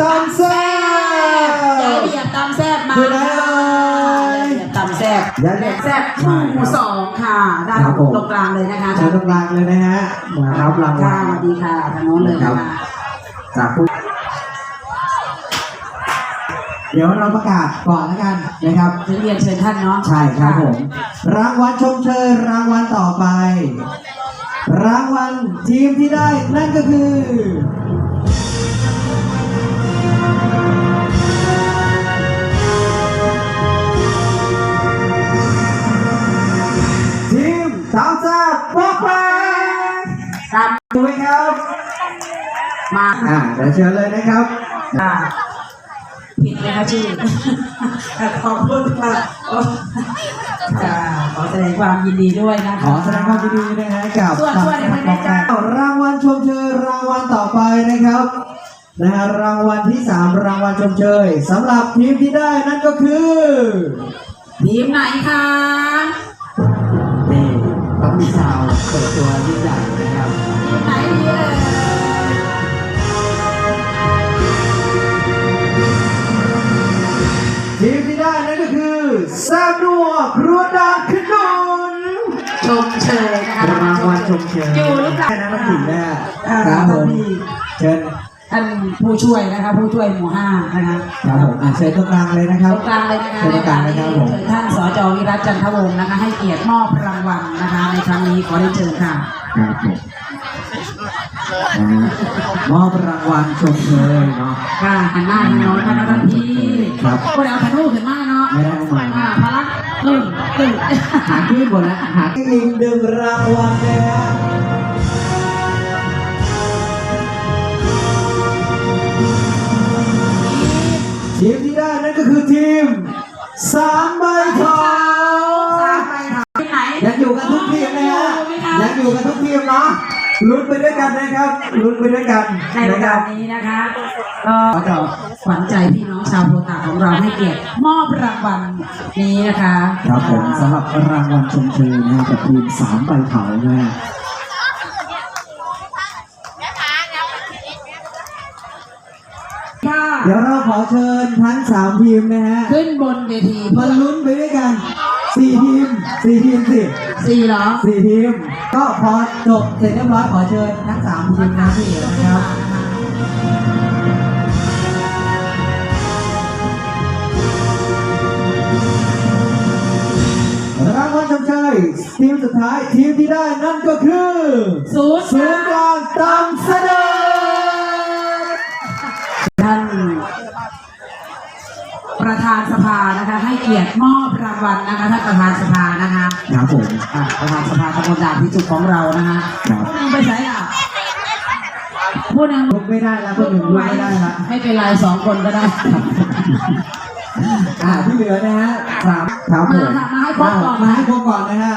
ตำแซ่บยายเบียบตำแซ่บมาคืออะไรยายเบียบตำแซ่บยายเบียบแซ่บหมู่สองค่ะ ด้านครับผมตรงกลางเลยนะคะเชิญตรงกลางเลยนะฮะมารับรางวัค่ะลสวัสดีค่ะทางโน้นเลยนะครัคะบจากผู้เดี๋ยวเราประกาศก่อนแล้วกันนะครับถึงเรียนเชิญท่านเนาะใช่ครับผม รางวัลชมเชยรางวัลต่อไป รางวัลทีมที่ได้นั่นก็คือ ดูไหมครับ มาอ่าเดี๋ยวเชิญเลยนะครับค่ะผิดไหมคะชื่อขอบคุณค่ะค่ะขอแสดงความยินดีด้วยนะคะขอแสดงความยินดีนะฮะกับส่วนส่วนในประเด็นจ้ารางวัลชมเชยรางวัลต่อไปนะครับนะฮะรางวัลที่สามรางวัลชมเชยสำหรับทีมที่ได้นั่นก็คือทีมไหนคะนี่ต้องมีชาวเปิดตัวยิ่งใหญ่นะครับ ทีมไหนดีเอ่ยทีมที่ได้นั่นก็คือแซมนัวครัวดานขนุนชมเชยนะคะรางวัลชมเชยอยู่หรือเปล่าแค่นั้นก็ถึงแน่อ่าครับผมเชิญท่านผู้ช่วยนะคะผู้ช่วยหมู่ห้านะคะครับผมอะเชิญตรงกลางเลยนะคตรับรงกลางเลยนะคะเชิญตรงกลางนะครับผมเชิญท่านสจวิรัตจันทวงศ์นะคะ ให้เกียรติมอบรางวัลนะคะในครั้งนี้ขอได้เชิญค่ะครับผมนะฮะ มอบรางวัลชมเชยเนาะค่ะหันหน้าทางโน้นค่ะท่านพี่ครับคนเอาธนูขึ้นมาเนาะไม่ได้เอามาอ่าพลักตึ้งตึ้งหาที่หมดแล้วหาที่อีกหนึ่งรางวัลนะฮะทีมที่ได้นั่นก็คือทีมสามใบทองที่ไหนยังอยู่กันทุกทีมนะฮะยังอยู่กันทุกทีมเนาะ ลุ้นไปด้วยกันนะครับลุ้นไปด้วยกันในนะรายคการัรบนี้นะคะก็ขวัญใจพี่น้องชาวโพตากของเราให้เกียรติมอบรางวัลนี้นะคะครับผมสำหรับรางวัลชมเชยนะฮะกับทีมสามใบเผานะฮะค่ะเดี๋ยวเราขอเชิญทั้งสามทีมนะฮะขึ้นบนเวทีมาลุ้นไปด้วยกัน สี่ทีมสี่ทีมสิสี่เหรอสี่ทีม ก็พอจบเสร็จเรียบร้อยขอเชิญทั้งสามทีมนะพี่นะครับรางวัลชมเชยทีมสุดท้ายทีมที่ได้นั่นก็คือศูนย์ศูนย์กลางตำเสดงท่าน ประธานสภานะคะ ให้เกียรติมอบรางวัลนะคะท่านประธานสภานะคะครับผมอะประธานสภาตำบลด่านที่สุดของเรานะคะครับผู้หนึงไปใช้อะผู้หนึงลุกไม่ได้แล้วคนหนึ่งลุกไม่ได้ละไม่เป็นไรสองคนก็ได้อ่าที่เหลือนะฮะสามครับผมมาค่ะมาให้ครบก่อนมาให้ครบก่อนนะฮะ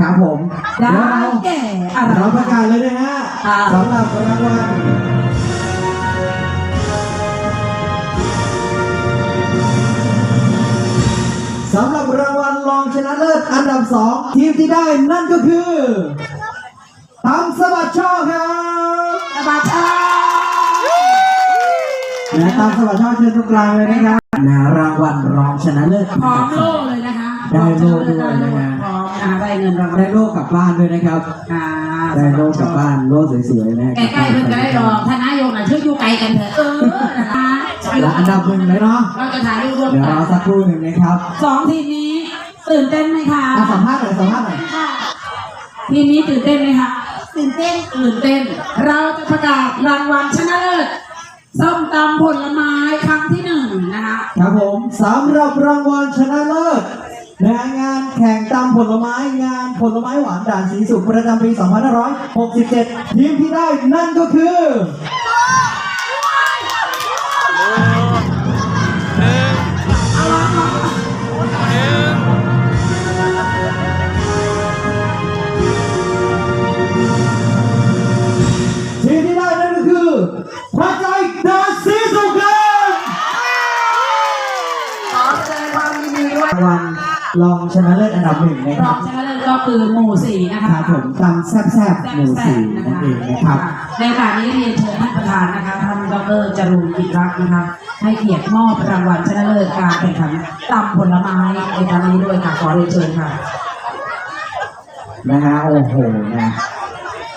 ครับผมได้เดี๋ยวเราแก่อะไรเราประกาศเลยนะฮะค่ะสำหรับรางวัล ทีมที่ได้นั่นก็คือตำสวัสดิ์ช่อครับสบายจ้านะตามสวัสดิ์ช่อเชิญตรงกลางเลยนะครับนะรางวัลรองชนะเลิศพร้อมโล่เลยนะคะได้โล่ด้วยนะฮะพร้อมนะคะได้เงินรางวัลได้โล่กลับบ้านด้วยนะครับค่ะได้โล่กลับบ้านโล่สวยๆนะใกล้ๆเพิ่งจะได้รองท่านนายกน่ะช่วยอยู่ไกลกันเถอะเออนะคะและอันดับหนึ่งเลยเนาะเราจะถ่ายรูปร่วมเดี๋ยวกัรนอสักครู่หนึ่งนะครับสองทีมนี้ ตื่นเต้นไหมคะอะสัมภาษณ์หน่อยสัมภาษณ์หน่อยทีมนี้ตื่นเต้นไหมคะตื่นเต้นตื่นเต้น เราจะประกาศรางวัลชนะเลิศส้มตำผลไม้ครั้งที่หนึ่งนะคะ ครับผมสำหรับรางวัลชนะเลิศในงานแข่งตำผลไม้งานผลไม้หวานด่านสีสุขประจำปี 2567 ทีมที่ได้นั่นก็คือ รางวัลรองชนะเลิศอันดับหนึ่งนะรคอรังบ ชนะเลิศก็ก็คือหมู่สี่นะคคะรับผมตำแซ่บๆหมู่สี่นั่นเองนะครับ ในโอกาสนี้เรียนเชิญท่านประธานนะคะท่านดรจรูนกิจรักษ์นะคะให้เกียรติมอบรางวัลชนะเลิศการแข่งขันตำผลไม้ในครั้งนี้ด้วยค่ะขอเรียนเชิญค่ะ นะฮะโอ้โหนะ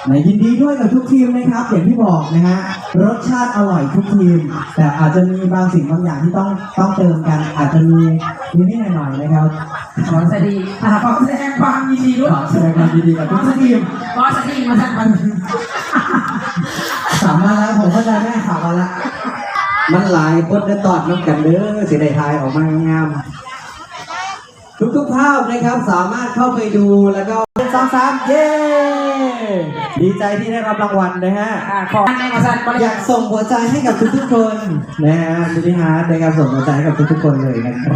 นะยินดีด้วยกับทุกทีมนะครับอย่างที่บอกนะฮะรสชาติอร่อยทุกทีม แต่อาจจะมีบางสิ่งบางอย่างที่ต้องต้องเติมกัน อาจจะมีนิดๆหน่อยๆนะครับขอแสดงอ่าขอแสดงความยินดีด้วยขอแสดงความยินดีกับทุกทีมขอแสดงมาจากมันสามมาแล้วผมเข้าใจแม่สามมาแล้วมันหลายคนจะตอดน้ำกันเด้อสิได้ทายออกมางามๆทุกๆ ภาพนะครับสามารถเข้าไปดูแล้วก็เป็นสองสามเย้ดีใจที่ได้รับรางวัลนะฮะอ่าขอในมาสันบริอยากส่งหัวใจให้กับทุกๆคนนะฮะมินิฮาร์ดในการส่งหัวใจให้กับทุกๆคนเลยนะครับ